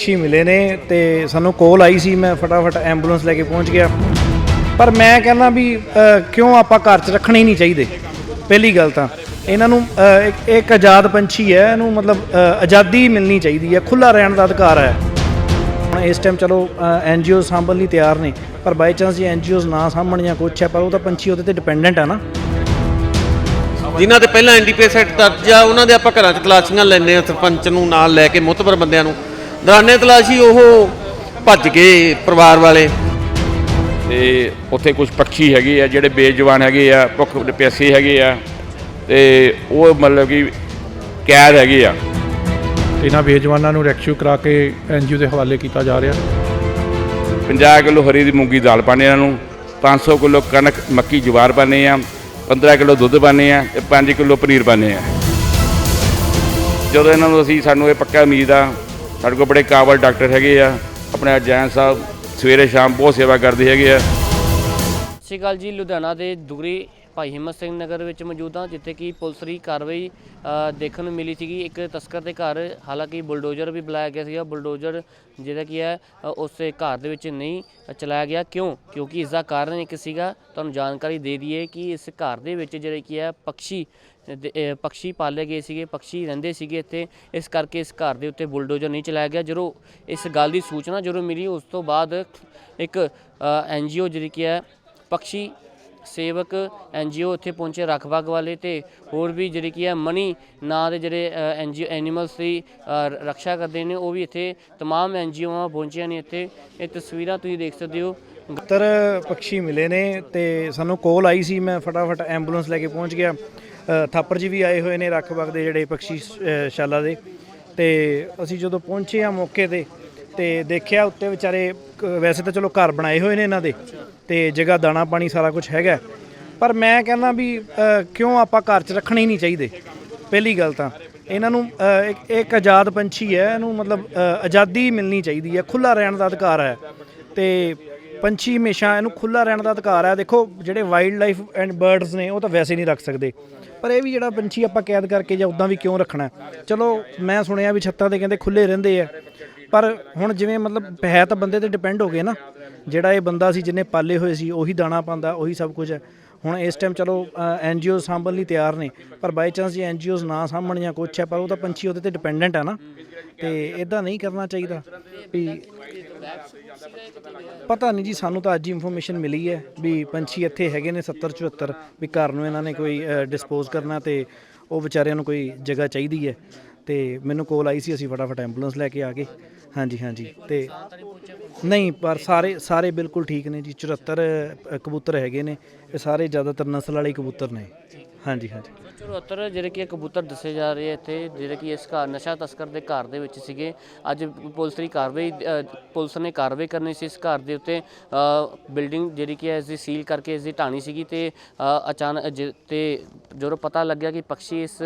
ਪੰਛੀ ਮਿਲੇ ਨੇ ਤੇ ਸਾਨੂੰ ਕੋਲ ਆਈ ਸੀ ਮੈਂ ਫਟਾਫਟ ਐਂਬੂਲੈਂਸ ਲੈ ਕੇ ਪਹੁੰਚ ਗਿਆ। ਪਰ ਮੈਂ ਕਹਿੰਦਾ ਵੀ ਕਿਉਂ ਆਪਾਂ ਘਰ 'ਚ ਰੱਖਣੇ ਹੀ ਨਹੀਂ ਚਾਹੀਦੇ? ਪਹਿਲੀ ਗੱਲ ਤਾਂ ਇਹਨਾਂ ਨੂੰ ਅ, ਇੱਕ- ਆਜ਼ਾਦ ਪੰਛੀ ਹੈ ਇਹਨੂੰ ਮਤਲਬ ਆਜ਼ਾਦੀ ਮਿਲਣੀ ਚਾਹੀਦੀ ਹੈ ਖੁੱਲਾ ਰਹਿਣ ਦਾ ਅਧਿਕਾਰ ਹੈ। ਹੁਣ ਇਸ ਟਾਈਮ ਚਲੋ ਐਨਜੀਓ ਸਾਂਭਣ ਲਈ ਤਿਆਰ ਨੇ ਪਰ ਬਾਈ ਚਾਂਸ ਜੇ ਐਨਜੀਓਜ਼ ਨਾ ਸਾਂਭਣ ਜਾਂ ਕੁਛ ਹੈ ਪਰ ਉਹ ਤਾਂ ਪੰਛੀ ਉਹਦੇ ਤੇ ਡਿਪੈਂਡੈਂਟ ਆ ਨਾ। ਜਿਨ੍ਹਾਂ 'ਤੇ ਪਹਿਲਾਂ ਐਨਡੀਪੀਐਸ ਐਕਟ ਦਰਜ ਆ ਉਹਨਾਂ ਦੇ ਆਪਾਂ ਘਰਾਂ 'ਚ ਤਲਾਸ਼ੀਆਂ ਲੈਂਦੇ ਆ ਸਰਪੰਚ ਨੂੰ ਨਾਲ ਲੈ ਕੇ ਮੁਤਬਰ ਬੰਦਿਆਂ ਨੂੰ ਦੌਰਾਨੇ ਤਲਾਸ਼ੀ ਉਹ ਭੱਜ ਗਏ ਪਰਿਵਾਰ ਵਾਲੇ। ਤੇ ਉੱਥੇ ਕੁਝ ਪੰਛੀ ਹੈਗੇ ਆ ਜਿਹੜੇ ਬੇਜਵਾਨ ਹੈਗੇ ਆ ਭੁੱਖ ਪਿਆਸੇ ਹੈਗੇ ਆ ਤੇ ਉਹ ਮਤਲਬ ਕਿ ਕੈਦ ਹੈਗੇ ਆ। ਇਹਨਾਂ ਬੇਜਵਾਨਾਂ ਨੂੰ ਰੈਕਸ਼ੂ ਕਰਾ ਕੇ ਐਨਜੀਓ ਦੇ ਹਵਾਲੇ ਕੀਤਾ ਜਾ ਰਿਹਾ। 50 ਕਿਲੋ ਹਰੀ ਦੀ ਮੂੰਗੀ ਦਾਲ ਪਾਣੇ ਇਹਨਾਂ ਨੂੰ 500 ਕਿਲੋ ਕਣਕ ਮੱਕੀ ਜਵਾਰ ਪਾਣੇ ਆ 15 ਕਿਲੋ ਦੁੱਧ ਪਾਣੇ ਆ ਤੇ 5 ਕਿਲੋ ਪਨੀਰ ਪਾਣੇ ਆ। ਜਦੋਂ ਇਹਨਾਂ ਨੂੰ ਅਸੀਂ ਸਾਨੂੰ ਇਹ ਪੱਕਾ ਉਮੀਦ ਆ ਸਾਡੇ ਕੋਲ ਬੜੇ ਕਾਬਲ ਡਾਕਟਰ ਹੈਗੇ ਆ। ਆਪਣੇ ਜੈਨ ਸਾਹਿਬ ਸਵੇਰੇ ਸ਼ਾਮ ਬਹੁਤ ਸੇਵਾ ਕਰਦੇ ਹੈਗੇ ਆ। ਸਤਿ ਸ਼੍ਰੀ ਅਕਾਲ ਜੀ, ਲੁਧਿਆਣਾ ਦੇ ਦੁਗਰੀ ਭਾਈ ਹਿੰਮਤ ਸਿੰਘ ਨਗਰ ਵਿੱਚ ਮੌਜੂਦ ਹਾਂ ਜਿੱਥੇ ਕਿ ਪੁਲਿਸ ਦੀ ਕਾਰਵਾਈ ਦੇਖਣ ਨੂੰ ਮਿਲੀ ਸੀਗੀ। ਇੱਕ ਤਸਕਰ ਦੇ ਘਰ ਹਾਲਾਂਕਿ ਬੁਲਡੋਜ਼ਰ ਵੀ ਬੁਲਾਇਆ ਗਿਆ ਸੀਗਾ। ਬੁਲਡੋਜ਼ਰ ਜਿਹੜਾ ਕੀ ਹੈ ਉਸ ਘਰ ਦੇ ਵਿੱਚ ਨਹੀਂ ਚਲਾਇਆ ਗਿਆ। ਕਿਉਂ? ਕਿਉਂਕਿ ਇਸ ਦਾ ਕਾਰਨ ਇੱਕ ਸੀਗਾ ਤੁਹਾਨੂੰ ਜਾਣਕਾਰੀ ਦੇ ਦਈਏ ਕਿ ਇਸ ਘਰ ਦੇ ਵਿੱਚ ਜਿਹੜੇ ਕੀ ਹੈ ਪੰਛੀ ਦੇ- ਅ, ਪੰਛੀ ਪਾਲੇ ਗਏ ਸੀਗੇ ਪੰਛੀ ਰਹਿੰਦੇ ਸੀਗੇ ਇੱਥੇ। ਇਸ ਕਰਕੇ ਇਸ ਘਰ ਦੇ ਉੱਤੇ ਬੁਲਡੋਜ਼ਰ ਨਹੀਂ ਚਲਾਇਆ ਗਿਆ। ਜਦੋਂ ਇਸ ਗੱਲ ਦੀ ਸੂਚਨਾ ਜਦੋਂ ਮਿਲੀ ਉਸ ਤੋਂ ਬਾਅਦ ਇੱਕ ਐਨਜੀਓ ਜਿਹੜੀ ਕੀ ਹੈ ਪੰਛੀ ਸੇਵਕ ਐਨਜੀਓ ਇੱਥੇ ਪਹੁੰਚੇ ਰਖਵਾਗ ਵਾਲੇ ਤੇ ਹੋਰ ਵੀ ਜਿਹੜੇ ਕੀ ਹੈ ਮਨੀ ਨਾਂ ਦੇ ਜਿਹੜੇ ਐਨਜੀਓ ਐਨੀਮਲਸ ਦੀ ਅ, ਰੱਖਿਆ ਕਰਦੇ ਨੇ ਉਹ ਵੀ ਇੱਥੇ तमाम ਐਨਜੀਓਆਂ ਪਹੁੰਚੀਆਂ ਨੇ ਇੱਥੇ ਇਹ ਤਸਵੀਰਾਂ ਤੁਸੀਂ ਦੇਖ ਸਕਦੇ ਹੋ 70 ਪੰਛੀ ਮਿਲੇ ਨੇ ਤੇ ਸਾਨੂੰ ਕੋਲ ਆਈ ਸੀ ਮੈਂ ਫਟਾਫਟ ਐਂਬੂਲੈਂਸ ਲੈ ਕੇ ਪਹੁੰਚ ਗਿਆ ਅ, ਥਾਪਰ ਜੀ ਵੀ ਆਏ ਹੋਏ ਨੇ ਰੱਖ ਵਗ ਦੇ ਜਿਹੜੇ ਪੰਛੀ ਅ, ਸ਼ਾਲਾ ਦੇ ਤੇ ਅਸੀਂ ਜਦੋਂ ਪਹੁੰਚੇ ਆ ਮੌਕੇ ਤੇ ਤੇ ਦੇਖਿਆ ਉੱਤੇ ਵਿਚਾਰੇ ਕ- ਵੈਸੇ ਤਾਂ ਚਲੋ ਘਰ ਬਣਾਏ ਹੋਏ ਨੇ ਇਹਨਾਂ ਦੇ ਤੇ ਜਗ੍ਹਾ ਦਾਣਾ ਪਾਣੀ ਸਾਰਾ ਕੁਝ ਹੈਗਾ। ਪਰ ਮੈਂ ਕਹਿੰਦਾ ਵੀ ਅ, ਕਿਉਂ ਆਪਾਂ ਘਰ 'ਚ ਰੱਖਣੇ ਹੀ ਨਹੀਂ ਚਾਹੀਦੇ? ਪਹਿਲੀ ਗੱਲ ਤਾਂ ਇਹਨਾਂ ਨੂੰ ਅ, ਇੱਕ ਇੱਕ ਆਜ਼ਾਦ ਪੰਛੀ ਹੈ ਇਹਨੂੰ ਮਤਲਬ ਅ, ਆਜ਼ਾਦੀ ਮਿਲਣੀ ਚਾਹੀਦੀ ਹੈ ਖੁੱਲਾ ਰਹਿਣ ਦਾ ਅਧਿਕਾਰ ਹੈ। ਤੇ ਪੰਛੀ ਹਮੇਸ਼ਾ ਇਹਨੂੰ ਖੁੱਲਾ ਰਹਿਣ ਦਾ ਅਧਿਕਾਰ ਹੈ। ਦੇਖੋ ਜਿਹੜੇ ਵਾਈਲਡ ਲਾਈਫ ਐਂਡ ਬਰਡਸ ਨੇ ਉਹ ਤਾਂ ਵੈਸੇ ਨਹੀਂ ਰੱਖ ਸਕਦੇ। ਪਰ ਇਹ ਵੀ ਜਿਹੜਾ ਪੰਛੀ ਆਪਾਂ ਕੈਦ ਕਰਕੇ ਜਾਂ ਉਦਾਂ ਵੀ ਕਿਉਂ ਰੱਖਣਾ ਹੈ? ਚਲੋ ਮੈਂ ਸੁਣਿਆ ਵੀ ਛੱਤਾਂ ਤੇ ਕਹਿੰਦੇ ਖੁੱਲੇ ਰਹਿੰਦੇ ਆ। ਪਰ ਹੁਣ ਜਿਵੇਂ ਮਤਲਬ ਹੈ ਤਾਂ ਬੰਦੇ ਤੇ ਡਿਪੈਂਡ ਹੋ ਗਏ ਨਾ। ਜਿਹੜਾ ਇਹ ਬੰਦਾ ਸੀ ਜਿਹਨੇ ਪਾਲੇ ਹੋਏ ਸੀ, ਉਹੀ ਦਾਣਾ ਪਾਉਂਦਾ, ਉਹੀ ਸਭ ਕੁਝ ਹੈ। ਹੁਣ ਇਸ ਟਾਈਮ ਚਲੋ ਐਨਜੀਓ ਸਾਂਭਣ ਲਈ ਤਿਆਰ ਨੇ, ਪਰ ਬਾਈ ਚਾਂਸ ਜੇ ਐਨਜੀਓਜ਼ ਨਾ ਸਾਂਭਣ ਜਾਂ ਕੁਛ ਹੈ, ਪਰ ਉਹ ਤਾਂ ਪੰਛੀ ਉਹਦੇ ਤੇ ਡਿਪੈਂਡੈਂਟ ਆ ਨਾ। ਤੇ ਇਦਾਂ ਨਹੀਂ ਕਰਨਾ ਚਾਹੀਦਾ ਵੀ ਪਤਾ ਨਹੀਂ ਜੀ, ਸਾਨੂੰ ਤਾਂ ਅੱਜ ਹੀ ਇਨਫੋਰਮੇਸ਼ਨ ਮਿਲੀ ਹੈ ਵੀ ਪੰਛੀ ਇੱਥੇ ਹੈਗੇ ਨੇ 70 74 ਵੀ ਘਰ ਨੂੰ ਇਹਨਾਂ ਨੇ ਕੋਈ ਡਿਸਪੋਜ਼ ਕਰਨਾ ਤੇ ਉਹ ਵਿਚਾਰਿਆਂ ਨੂੰ ਕੋਈ ਜਗ੍ਹਾ ਚਾਹੀਦੀ ਹੈ। ਤੇ ਮੈਨੂੰ ਕੋਲ ਆਈ ਸੀ ਅਸੀਂ ਫਟਾਫਟ ਐਂਬੂਲੈਂਸ ਲੈ ਕੇ ਆ ਗਏ। ਹਾਂਜੀ ਹਾਂਜੀ ਤੇ ਨਹੀਂ ਪਰ ਸਾਰੇ ਸਾਰੇ ਬਿਲਕੁਲ ਠੀਕ ਨੇ ਜੀ। 74 ਅ, ਕਬੂਤਰ ਹੈਗੇ ਨੇ। ਇਹ ਸਾਰੇ ਜ਼ਿਆਦਾਤਰ ਨਸਲ ਵਾਲੇ ਕਬੂਤਰ ਨੇ। ਹਾਂਜੀ ਹਾਂਜੀ। 74 ਜਿਹੜੇ ਕਿ ਕਬੂਤਰ ਦੱਸੇ ਜਾ ਰਹੇ ਆ ਇੱਥੇ ਜਿਹੜੇ ਕਿ ਇਸ ਘਰ ਨਸ਼ਾ ਤਸਕਰ ਦੇ ਘਰ ਦੇ ਵਿੱਚ ਸੀਗੇ। ਅੱਜ ਪੁਲਿਸ ਦੀ ਕਾਰਵਾਈ ਅ, ਪੁਲਿਸ ਨੇ ਕਾਰਵਾਈ ਕਰਨੀ ਸੀ ਇਸ ਘਰ ਦੇ ਉੱਤੇ। ਬਿਲਡਿੰਗ ਜਿਹੜੀ ਕਿ ਹੈ ਇਸ ਦੀ ਸੀਲ ਕਰਕੇ ਇਸ ਦੀ ਢਾਣੀ ਸੀਗੀ ਤੇ ਅ, ਅਚਾਨਕ ਜ- ਤੇ ਜਦੋਂ ਪਤਾ ਲੱਗਿਆ ਕਿ ਪੰਛੀ ਇਸ